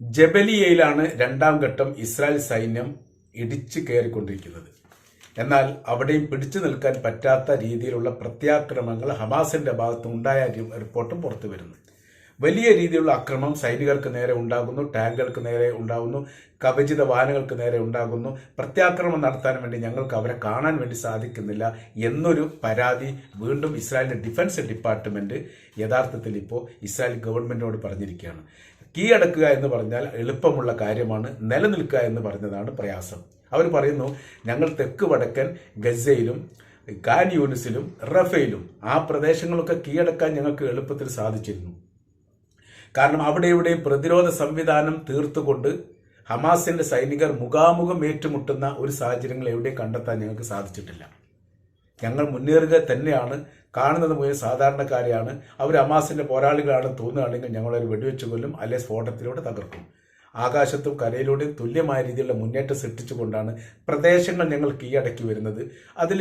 ജബലിയയിലാണ് രണ്ടാം ഘട്ടം ഇസ്രായേൽ സൈന്യം ഇടിച്ചു കയറിക്കൊണ്ടിരിക്കുന്നത്. എന്നാൽ അവിടെയും പിടിച്ചു നിൽക്കാൻ പറ്റാത്ത രീതിയിലുള്ള പ്രത്യാക്രമങ്ങൾ ഹമാസിന്റെ ഭാഗത്ത് ഉണ്ടായ റിപ്പോർട്ടും പുറത്തു വരുന്നു. വലിയ രീതിയിലുള്ള അക്രമം സൈനികർക്ക് നേരെ ഉണ്ടാകുന്നു ടാങ്കുകൾക്ക് നേരെ ഉണ്ടാകുന്നു കവചിത വാഹനങ്ങൾക്ക് നേരെ ഉണ്ടാകുന്നു. പ്രത്യാക്രമണം നടത്താൻ വേണ്ടി ഞങ്ങൾക്ക് അവരെ കാണാൻ വേണ്ടി സാധിക്കുന്നില്ല എന്നൊരു പരാതി വീണ്ടും ഇസ്രായേലിന്റെ ഡിഫൻസ് ഡിപ്പാർട്ട്മെന്റ് യഥാർത്ഥത്തിൽ ഇപ്പോൾ ഇസ്രായേൽ ഗവൺമെന്റിനോട് പറഞ്ഞിരിക്കുകയാണ്. കീഴടക്കുക എന്ന് പറഞ്ഞാൽ എളുപ്പമുള്ള കാര്യമാണ് നിലനിൽക്കുക എന്ന് പറഞ്ഞതാണ് പ്രയാസം. അവർ പറയുന്നു ഞങ്ങൾ തെക്ക് വടക്കൻ ഗസയിലും ഖാൻ യൂനിസിലും റഫയിലും ആ പ്രദേശങ്ങളൊക്കെ കീഴടക്കാൻ ഞങ്ങൾക്ക് എളുപ്പത്തിൽ സാധിച്ചിരുന്നു. കാരണം അവിടെ ഇവിടെ പ്രതിരോധ സംവിധാനം തീർത്തുകൊണ്ട് ഹമാസിന്റെ സൈനികർ മുഖാമുഖം ഏറ്റുമുട്ടുന്ന ഒരു സാഹചര്യങ്ങൾ എവിടെ കണ്ടെത്താൻ ഞങ്ങൾക്ക് സാധിച്ചിട്ടില്ല. ഞങ്ങൾ മുന്നേറുക തന്നെയാണ്. കാണുന്നത് മുഴുവൻ സാധാരണക്കാരെയാണ്. അവർ അമാസിന്റെ പോരാളികളാണെന്ന് തോന്നുകയാണെങ്കിൽ ഞങ്ങളൊരു വെടിവെച്ച് കൊല്ലും അല്ലെ സ്ഫോടനത്തിലൂടെ തകർക്കും. ആകാശത്തും കരയിലൂടെയും തുല്യമായ രീതിയിലുള്ള മുന്നേറ്റം സൃഷ്ടിച്ചുകൊണ്ടാണ് പ്രദേശങ്ങൾ ഞങ്ങൾ കീഴടക്കി വരുന്നത്. അതിൽ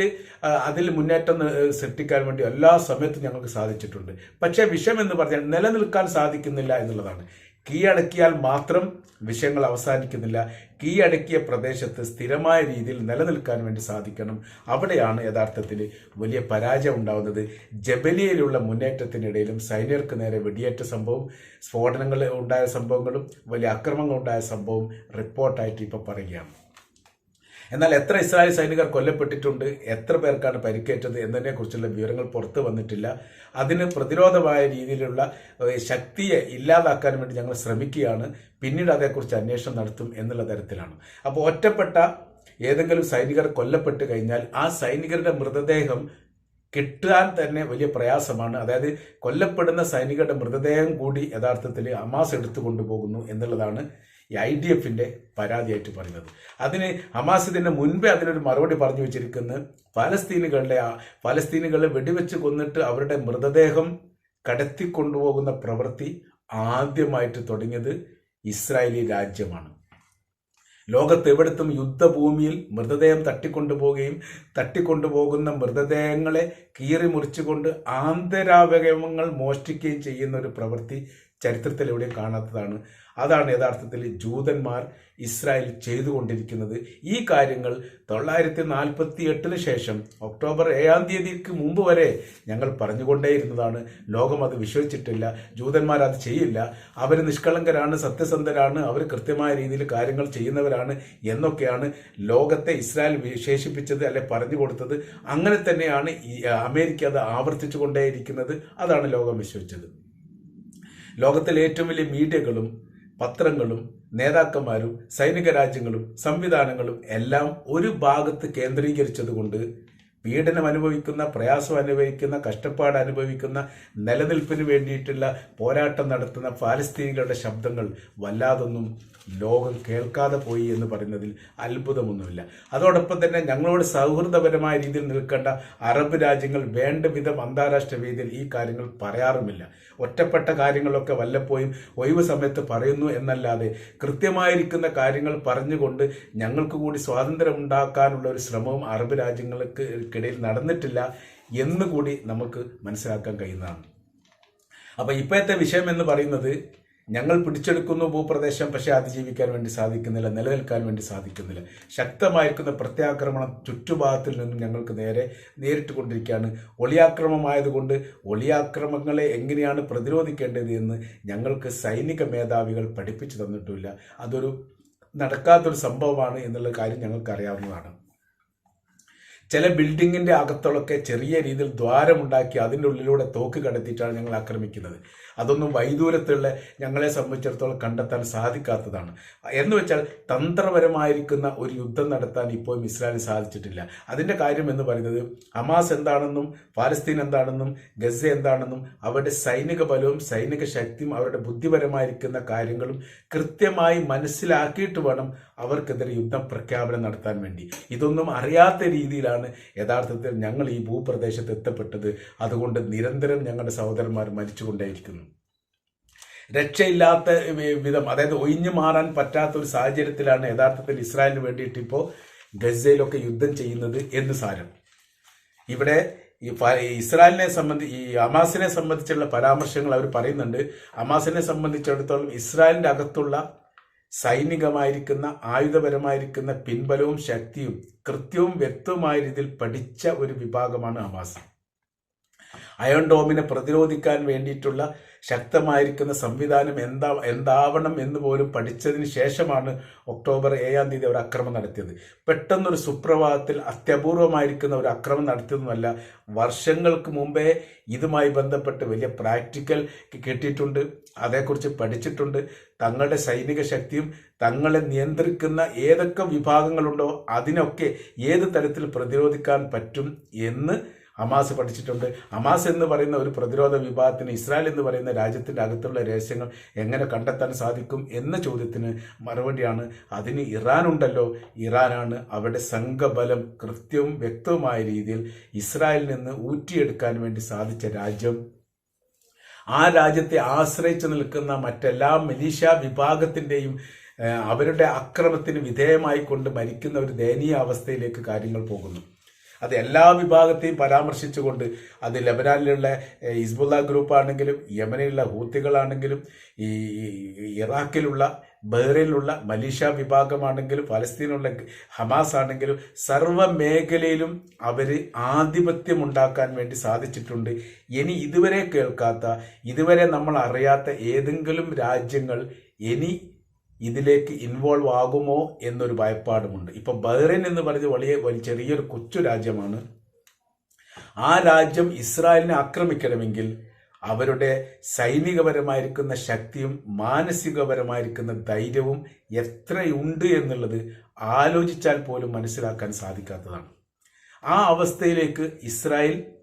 അതിൽ മുന്നേറ്റം സൃഷ്ടിക്കാൻ വേണ്ടി എല്ലാ സമയത്തും ഞങ്ങൾക്ക് സാധിച്ചിട്ടുണ്ട്. പക്ഷേ വിഷയം എന്ന് പറഞ്ഞാൽ നിലനിൽക്കാൻ സാധിക്കുന്നില്ല എന്നുള്ളതാണ്. കീഴടക്കിയാൽ മാത്രം വിഷയങ്ങൾ അവസാനിക്കുന്നില്ല. കീ അടക്കിയ പ്രദേശത്ത് സ്ഥിരമായ രീതിയിൽ നിലനിൽക്കാൻ വേണ്ടി സാധിക്കണം. അവിടെയാണ് യഥാർത്ഥത്തിൽ വലിയ പരാജയം ഉണ്ടാകുന്നത് ജബലിയയിലുള്ള മുന്നേറ്റത്തിനിടയിലും സൈനികർക്ക് നേരെ വെടിയേറ്റ സംഭവം സ്ഫോടനങ്ങൾ ഉണ്ടായ സംഭവങ്ങളും വലിയ അക്രമങ്ങൾ ഉണ്ടായ സംഭവം റിപ്പോർട്ടായിട്ട് ഇപ്പോൾ പറയുകയാണ്. എന്നാൽ എത്ര ഇസ്രായേൽ സൈനികർ കൊല്ലപ്പെട്ടിട്ടുണ്ട് എത്ര പേർക്കാണ് പരിക്കേറ്റത് എന്നതിനെ കുറിച്ചുള്ള വിവരങ്ങൾ പുറത്തു വന്നിട്ടില്ല. അതിന് പ്രതിരോധമായ രീതിയിലുള്ള ശക്തിയെ ഇല്ലാതാക്കാൻ വേണ്ടി ഞങ്ങൾ ശ്രമിക്കുകയാണ്. പിന്നീട് അതേക്കുറിച്ച് അന്വേഷണം നടത്തും എന്നുള്ള തരത്തിലാണ്. അപ്പോൾ ഒറ്റപ്പെട്ട ഏതെങ്കിലും സൈനികർ കൊല്ലപ്പെട്ട് കഴിഞ്ഞാൽ ആ സൈനികരുടെ മൃതദേഹം കിട്ടാൻ തന്നെ വലിയ പ്രയാസമാണ്. അതായത് കൊല്ലപ്പെടുന്ന സൈനികരുടെ മൃതദേഹം കൂടി യഥാർത്ഥത്തിൽ അമാസ് എടുത്തു കൊണ്ടുപോകുന്നു എന്നുള്ളതാണ് ഈ ഐ ഡി എഫിന്റെ പരാതിയായിട്ട് പറയുന്നത്. അതിന് ഹമാസ് മുൻപേ അതിനൊരു മറുപടി പറഞ്ഞു വെച്ചിരിക്കുന്നത് ഫലസ്തീനുകളുടെ ആ ഫലസ്തീനുകളെ വെടിവെച്ച് കൊന്നിട്ട് അവരുടെ മൃതദേഹം കടത്തിക്കൊണ്ടുപോകുന്ന പ്രവൃത്തി ആദ്യമായിട്ട് തുടങ്ങിയത് ഇസ്രായേലി രാജ്യമാണ്. ലോകത്ത് എവിടത്തും യുദ്ധഭൂമിയിൽ മൃതദേഹം തട്ടിക്കൊണ്ടുപോവുകയും തട്ടിക്കൊണ്ടുപോകുന്ന മൃതദേഹങ്ങളെ കീറി മുറിച്ചുകൊണ്ട് ആന്തരാവയവങ്ങൾ മോഷ്ടിക്കുകയും ചെയ്യുന്ന ഒരു പ്രവൃത്തി ചരിത്രത്തിൽ എവിടെയും കാണാത്തതാണ്. അതാണ് യഥാർത്ഥത്തിൽ ജൂതന്മാർ ഇസ്രായേൽ ചെയ്തുകൊണ്ടിരിക്കുന്നത്. ഈ കാര്യങ്ങൾ തൊള്ളായിരത്തി നാൽപ്പത്തി എട്ടിന് ശേഷം ഒക്ടോബർ ഏഴാം തീയതിക്ക് മുമ്പ് വരെ ഞങ്ങൾ പറഞ്ഞുകൊണ്ടേയിരുന്നതാണ്. ലോകം അത് വിശ്വസിച്ചിട്ടില്ല. ജൂതന്മാർ അത് ചെയ്യില്ല. അവർ നിഷ്കളങ്കരാണ് സത്യസന്ധരാണ് അവർ കൃത്യമായ രീതിയിൽ കാര്യങ്ങൾ ചെയ്യുന്നവരാണ് എന്നൊക്കെയാണ് ലോകത്തെ ഇസ്രായേൽ വിശേഷിപ്പിച്ചത് അല്ലെ പറഞ്ഞു കൊടുത്തത് അങ്ങനെ തന്നെയാണ് ഈ അമേരിക്ക അത് ആവർത്തിച്ചു കൊണ്ടേയിരിക്കുന്നത് അതാണ് ലോകം വിശ്വസിച്ചത്. ലോകത്തിലെ ഏറ്റവും വലിയ മീഡിയകളും പത്രങ്ങളും നേതാക്കന്മാരും സൈനിക രാജ്യങ്ങളും സംവിധാനങ്ങളും എല്ലാം ഒരു ഭാഗത്ത് കേന്ദ്രീകരിച്ചതുകൊണ്ട് പീഡനം അനുഭവിക്കുന്ന പ്രയാസം അനുഭവിക്കുന്ന കഷ്ടപ്പാട് അനുഭവിക്കുന്ന നിലനിൽപ്പിന് വേണ്ടിയിട്ടുള്ള പോരാട്ടം നടത്തുന്ന ഫാലസ്തീനികളുടെ ശബ്ദങ്ങൾ വല്ലാതൊന്നും ലോകം കേൾക്കാതെ പോയി എന്ന് പറയുന്നതിൽ അത്ഭുതമൊന്നുമില്ല. അതോടൊപ്പം തന്നെ ഞങ്ങളോട് സൗഹൃദപരമായ രീതിയിൽ നിൽക്കേണ്ട അറബ് രാജ്യങ്ങൾ വേണ്ട വിധം അന്താരാഷ്ട്ര വേദിയിൽ ഈ കാര്യങ്ങൾ പറയാറുമില്ല. ഒറ്റപ്പെട്ട കാര്യങ്ങളൊക്കെ വല്ലപ്പോഴും ഒഴിവ് സമയത്ത് പറയുന്നു എന്നല്ലാതെ കൃത്യമായിരിക്കുന്ന കാര്യങ്ങൾ പറഞ്ഞുകൊണ്ട് ഞങ്ങൾക്ക് കൂടി സ്വാതന്ത്ര്യം ഉണ്ടാക്കാനുള്ള ഒരു ശ്രമവും അറബ് രാജ്യങ്ങൾക്ക് ഇടയിൽ നടന്നിട്ടില്ല എന്നുകൂടി നമുക്ക് മനസ്സിലാക്കാൻ കഴിയുന്നതാണ്. അപ്പോൾ ഇപ്പോഴത്തെ വിഷയം എന്ന് പറയുന്നത് ഞങ്ങൾ പിടിച്ചെടുക്കുന്നു ഭൂപ്രദേശം പക്ഷേ അതിജീവിക്കാൻ വേണ്ടി സാധിക്കുന്നില്ല നിലനിൽക്കാൻ വേണ്ടി സാധിക്കുന്നില്ല. ശക്തമായിരിക്കുന്ന പ്രത്യാക്രമണം ചുറ്റുഭാഗത്തിൽ നിന്നും ഞങ്ങൾക്ക് നേരെ നേരിട്ട് കൊണ്ടിരിക്കുകയാണ് ഒളിയാക്രമമായതുകൊണ്ട് ഒളിയാക്രമങ്ങളെ എങ്ങനെയാണ് പ്രതിരോധിക്കേണ്ടത് എന്ന് ഞങ്ങൾക്ക് സൈനിക മേധാവികൾ പഠിപ്പിച്ചു തന്നിട്ടില്ല അതൊരു നടക്കാത്തൊരു സംഭവമാണ് എന്നുള്ള കാര്യം ഞങ്ങൾക്ക് അറിയാവുന്നതാണ്. ചില ബിൽഡിങ്ങിന്റെ അകത്തുള്ളൊക്കെ ചെറിയ രീതിയിൽ ദ്വാരമുണ്ടാക്കി അതിന്റെ ഉള്ളിലൂടെ തോക്ക് കടത്തിയിട്ടാണ് ഞങ്ങൾ ആക്രമിക്കുന്നത്. അതൊന്നും വൈദൂരത്തുള്ള ഞങ്ങളെ സംബന്ധിച്ചിടത്തോളം കണ്ടെത്താൻ സാധിക്കാത്തതാണ്. എന്ന് വെച്ചാൽ തന്ത്രപരമായിരിക്കുന്ന ഒരു യുദ്ധം നടത്താൻ ഇപ്പോഴും ഇസ്രായേലിന് സാധിച്ചിട്ടില്ല. അതിന്റെ കാര്യം എന്ന് പറയുന്നത് ഹമാസ് എന്താണെന്നും പാലസ്തീൻ എന്താണെന്നും ഗസ എന്താണെന്നും അവരുടെ സൈനിക ബലവും സൈനിക ശക്തിയും അവരുടെ ബുദ്ധിപരമായിരിക്കുന്ന കാര്യങ്ങളും കൃത്യമായി മനസ്സിലാക്കിയിട്ട് വേണം അവർക്കെതിരെ യുദ്ധം പ്രഖ്യാപനം നടത്താൻ വേണ്ടി. ഇതൊന്നും അറിയാത്ത രീതിയിലാണ് യഥാർത്ഥത്തിൽ ഞങ്ങൾ ഈ ഭൂപ്രദേശത്ത് എത്തപ്പെട്ടത്. അതുകൊണ്ട് നിരന്തരം ഞങ്ങളുടെ സഹോദരന്മാർ മരിച്ചുകൊണ്ടേയിരിക്കുന്നു. രക്ഷയില്ലാത്ത വിധം അതായത് ഒഴിഞ്ഞു മാറാൻ പറ്റാത്ത ഒരു സാഹചര്യത്തിലാണ് യഥാർത്ഥത്തിൽ ഇസ്രായേലിന് വേണ്ടിയിട്ട് ഇപ്പോൾ ഗസയിലൊക്കെ യുദ്ധം ചെയ്യുന്നത് എന്ന് സാരം. ഇവിടെ ഈ ഇസ്രായേലിനെ സംബന്ധി ഈ അമാസിനെ സംബന്ധിച്ചുള്ള പരാമർശങ്ങൾ അവർ പറയുന്നുണ്ട്. അമാസിനെ സംബന്ധിച്ചിടത്തോളം ഇസ്രായേലിന്റെ അകത്തുള്ള സൈനികമായിരിക്കുന്ന ആയുധപരമായിരിക്കുന്ന പിൻബലവും ശക്തിയും കൃത്യവും വ്യക്തവുമായ രീതിയിൽ പഠിച്ച ഒരു വിഭാഗമാണ് ഹമാസ്. അയോൺ ഡോമിനെ പ്രതിരോധിക്കാൻ വേണ്ടിയിട്ടുള്ള ശക്തമായിരിക്കുന്ന സംവിധാനം എന്താ എന്താവണം എന്ന് പോലും പഠിച്ചതിന് ശേഷമാണ് ഒക്ടോബർ ഏഴാം തീയതി അവർ അക്രമം നടത്തിയത്. പെട്ടെന്നൊരു സുപ്രഭാതത്തിൽ അത്യപൂർവമായിരിക്കുന്ന ഒരു അക്രമം നടത്തിയതുമല്ല വർഷങ്ങൾക്ക് മുമ്പേ ഇതുമായി ബന്ധപ്പെട്ട് വലിയ പ്രാക്ടിക്കൽ കിട്ടിയിട്ടുണ്ട്. അതേക്കുറിച്ച് പഠിച്ചിട്ടുണ്ട്. തങ്ങളുടെ സൈനിക ശക്തിയും തങ്ങളെ നിയന്ത്രിക്കുന്ന ഏതൊക്കെ വിഭാഗങ്ങളുണ്ടോ അതിനൊക്കെ ഏത് തരത്തിൽ പ്രതിരോധിക്കാൻ പറ്റും എന്ന് ഹമാസ് പഠിച്ചിട്ടുണ്ട്. അമാസ് എന്ന് പറയുന്ന ഒരു പ്രതിരോധ വിഭാഗത്തിന് ഇസ്രായേൽ എന്ന് പറയുന്ന രാജ്യത്തിന്റെ അകത്തുള്ള രഹസ്യങ്ങൾ എങ്ങനെ കണ്ടെത്താൻ സാധിക്കും എന്ന ചോദ്യത്തിന് മറുപടിയാണ്. അതിന് ഇറാൻ ഉണ്ടല്ലോ. ഇറാനാണ് അവരുടെ സംഘബലം കൃത്യവും വ്യക്തവുമായ രീതിയിൽ ഇസ്രായേലിൽ നിന്ന് ഊറ്റിയെടുക്കാൻ വേണ്ടി സാധിച്ച രാജ്യം. ആ രാജ്യത്തെ ആശ്രയിച്ചു നിൽക്കുന്ന മറ്റെല്ലാ മലീഷ്യ വിഭാഗത്തിന്റെയും അവരുടെ അക്രമത്തിന് വിധേയമായിക്കൊണ്ട് മരിക്കുന്ന ഒരു ദയനീയ അവസ്ഥയിലേക്ക് കാര്യങ്ങൾ പോകുന്നു. അത് എല്ലാ വിഭാഗത്തെയും പരാമർശിച്ചുകൊണ്ട് അത് ലബനാനിലുള്ള ഹിസ്ബുല്ല ഗ്രൂപ്പ് ആണെങ്കിലും യമനിലുള്ള ഹൂത്തികളാണെങ്കിലും ഈ ഇറാഖിലുള്ള ബഹ്റൈനിലുള്ള മലീഷ്യ വിഭാഗമാണെങ്കിലും ഫലസ്തീനുള്ള ഹമാസ് ആണെങ്കിലും സർവ മേഖലയിലും അവർ ആധിപത്യം ഉണ്ടാക്കാൻ വേണ്ടി സാധിച്ചിട്ടുണ്ട്. ഇനി ഇതുവരെ കേൾക്കാത്ത ഇതുവരെ നമ്മൾ അറിയാത്ത ഏതെങ്കിലും രാജ്യങ്ങൾ ഇനി ഇതിലേക്ക് ഇൻവോൾവ് ആകുമോ എന്നൊരു ഭയപ്പാടുമുണ്ട്. ഇപ്പൊ ബഹ്റൈൻ എന്ന് പറഞ്ഞ വലിയ വലിയ ചെറിയൊരു കൊച്ചു രാജ്യമാണ്. ആ രാജ്യം ഇസ്രായേലിനെ ആക്രമിക്കണമെങ്കിൽ അവരുടെ സൈനികപരമായിരിക്കുന്ന ശക്തിയും മാനസികപരമായിരിക്കുന്ന ധൈര്യവും എത്രയുണ്ട് എന്നുള്ളത് ആലോചിച്ചാൽ പോലും മനസ്സിലാക്കാൻ സാധിക്കാത്തതാണ്. ആ അവസ്ഥയിലേക്ക് ഇസ്രായേൽ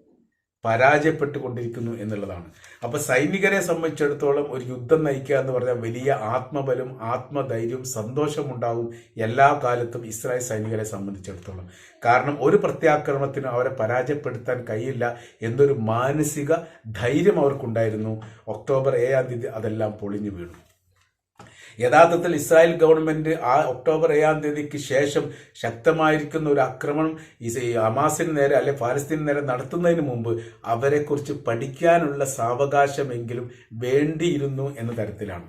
പരാജയപ്പെട്ടുകൊണ്ടിരിക്കുന്നു എന്നുള്ളതാണ്. അപ്പോൾ സൈനികരെ സംബന്ധിച്ചിടത്തോളം ഒരു യുദ്ധം നയിക്കുക എന്ന് പറഞ്ഞാൽ വലിയ ആത്മബലം ആത്മധൈര്യവും സന്തോഷമുണ്ടാവും എല്ലാ കാലത്തും ഇസ്രായേൽ സൈനികരെ സംബന്ധിച്ചിടത്തോളം. കാരണം ഒരു പ്രത്യാക്രമണത്തിനും അവരെ പരാജയപ്പെടുത്താൻ കഴിയില്ല എന്നൊരു മാനസിക ധൈര്യം അവർക്കുണ്ടായിരുന്നു. ഒക്ടോബർ ഏഴാം തീയതി അതെല്ലാം പൊളിഞ്ഞു വീണു. യഥാർത്ഥത്തിൽ ഇസ്രായേൽ ഗവൺമെന്റ് ആ ഒക്ടോബർ ഏഴാം തീയതിക്ക് ശേഷം ശക്തമായിരിക്കുന്ന ഒരു ആക്രമണം ഹമാസിന് നേരെ അല്ലെ ഫലസ്തീന് നേരെ നടത്തുന്നതിന് മുമ്പ് അവരെക്കുറിച്ച് പഠിക്കാനുള്ള സാവകാശമെങ്കിലും വേണ്ടിയിരുന്നു എന്ന തരത്തിലാണ്.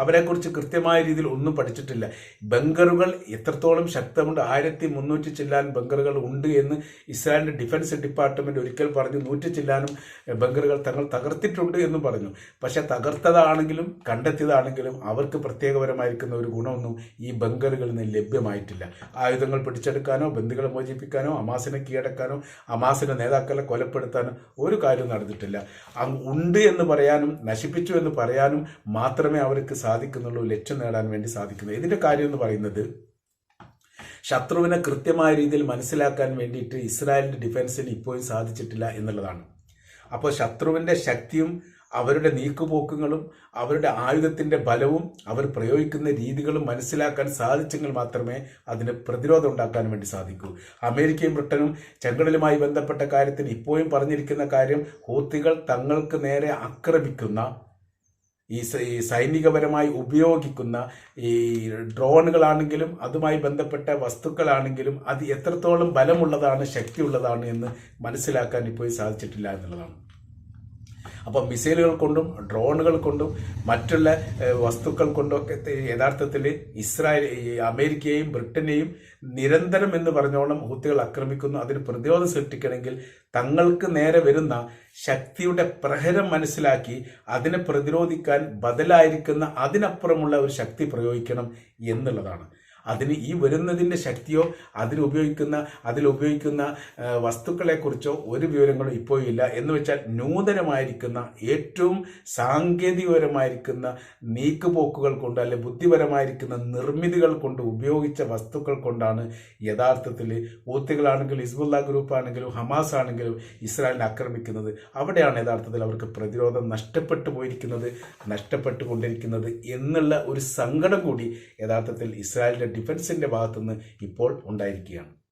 അവരെക്കുറിച്ച് കൃത്യമായ രീതിയിൽ ഒന്നും പഠിച്ചിട്ടില്ല. ബങ്കറുകൾ എത്രത്തോളം ശക്തമുണ്ട്? ആയിരത്തി മുന്നൂറ്റി ചില്ലാൻ ബങ്കറുകൾ ഉണ്ട് എന്ന് ഇസ്രായേലിന്റെ ഡിഫൻസ് ഡിപ്പാർട്ട്മെന്റ് ഒരിക്കൽ പറഞ്ഞു. നൂറ്റി ചില്ലാനും ബങ്കറുകൾ തങ്ങൾ തകർത്തിട്ടുണ്ട് എന്ന് പറഞ്ഞു. പക്ഷെ തകർത്തതാണെങ്കിലും കണ്ടെത്തിയതാണെങ്കിലും അവർക്ക് പ്രത്യേകപരമായിരിക്കുന്ന ഒരു ഗുണമൊന്നും ഈ ബങ്കറുകളിൽ നിന്ന് ലഭ്യമായിട്ടില്ല. ആയുധങ്ങൾ പിടിച്ചെടുക്കാനോ ബന്ധുക്കളെ മോചിപ്പിക്കാനോ അമാസിനെ കീഴടക്കാനോ അമാസിന്റെ നേതാക്കളെ കൊലപ്പെടുത്താനോ ഒരു കാര്യവും നടന്നിട്ടില്ല. ഉണ്ട് എന്ന് പറയാനും നശിപ്പിച്ചു എന്ന് പറയാനും മാത്രമേ അവർക്ക് സാധിക്കുന്നുള്ളൂ ലക്ഷ്യം നേടാൻ വേണ്ടി സാധിക്കുന്നത് ഇതിന്റെ കാര്യം എന്ന് പറയുന്നത് ശത്രുവിനെ കൃത്യമായ രീതിയിൽ മനസ്സിലാക്കാൻ വേണ്ടിയിട്ട് ഇസ്രായേലിന്റെ ഡിഫൻസിന് ഇപ്പോഴും സാധിച്ചിട്ടില്ല എന്നുള്ളതാണ്. അപ്പോൾ ശത്രുവിന്റെ ശക്തിയും അവരുടെ നീക്കുപോക്കുകളും അവരുടെ ആയുധത്തിന്റെ ബലവും അവർ പ്രയോഗിക്കുന്ന രീതികളും മനസ്സിലാക്കാൻ സാധിച്ചെങ്കിൽ മാത്രമേ അതിന് പ്രതിരോധം ഉണ്ടാക്കാൻ വേണ്ടി സാധിക്കൂ. അമേരിക്കയും ബ്രിട്ടനും ചെങ്കടലുമായി ബന്ധപ്പെട്ട കാര്യത്തിൽ ഇപ്പോഴും പറഞ്ഞിരിക്കുന്ന കാര്യം ഹൂത്തികൾ തങ്ങൾക്ക് നേരെ ആക്രമിക്കുന്ന ഈ സൈനികപരമായി ഉപയോഗിക്കുന്ന ഈ ഡ്രോണുകളാണെങ്കിലും അതുമായി ബന്ധപ്പെട്ട വസ്തുക്കളാണെങ്കിലും അത് എത്രത്തോളം ബലമുള്ളതാണ് ശക്തിയുള്ളതാണ് എന്ന് മനസ്സിലാക്കാൻ ഇപ്പോൾ സാധിച്ചിട്ടില്ല എന്നുള്ളതാണ്. അപ്പോൾ മിസൈലുകൾ കൊണ്ടും ഡ്രോണുകൾ കൊണ്ടും മറ്റുള്ള വസ്തുക്കൾ കൊണ്ടൊക്കെ യഥാർത്ഥത്തിൽ ഇസ്രായേൽ അമേരിക്കയെയും ബ്രിട്ടനെയും നിരന്തരം എന്ന് പറഞ്ഞോളം ഹൂത്തികൾ ആക്രമിക്കുന്നു. അതിന് പ്രതിരോധം സൃഷ്ടിക്കണമെങ്കിൽ തങ്ങൾക്ക് നേരെ വരുന്ന ശക്തിയുടെ പ്രഹരം മനസ്സിലാക്കി അതിനെ പ്രതിരോധിക്കാൻ ബദലായിരിക്കുന്ന അതിനപ്പുറമുള്ള ഒരു ശക്തി പ്രയോഗിക്കണം എന്നുള്ളതാണ്. അതിന് ഈ വരുന്നതിന്റെ ശക്തിയോ അതിലുപയോഗിക്കുന്ന അതിലുപയോഗിക്കുന്ന വസ്തുക്കളെക്കുറിച്ചോ ഒരു വിവരങ്ങളും ഇപ്പോൾ ഇല്ല. എന്ന് വെച്ചാൽ നൂതനമായിരിക്കുന്ന ഏറ്റവും സാങ്കേതികപരമായിരിക്കുന്ന നീക്കുപോക്കുകൾ കൊണ്ട് അല്ലെ ബുദ്ധിപരമായിരിക്കുന്ന നിർമ്മിതികൾ കൊണ്ട് ഉപയോഗിച്ച വസ്തുക്കൾ കൊണ്ടാണ് യഥാർത്ഥത്തിൽ ഊത്തികളാണെങ്കിലും ഹിസ്ബുല്ല ഗ്രൂപ്പ് ആണെങ്കിലും ഹമാസ് ആണെങ്കിലും ഇസ്രായേലിനെ ആക്രമിക്കുന്നത്. അവിടെയാണ് യഥാർത്ഥത്തിൽ അവർക്ക് പ്രതിരോധം നഷ്ടപ്പെട്ടു പോയിരിക്കുന്നത് നഷ്ടപ്പെട്ടു കൊണ്ടിരിക്കുന്നത് എന്നുള്ള ഒരു സങ്കടം കൂടി യഥാർത്ഥത്തിൽ ഇസ്രായേലിന്റെ ഡിഫൻസിന്റെ ഭാഗത്തുനിന്ന് ഇപ്പോൾ ഉണ്ടായിരിക്കുകയാണ്.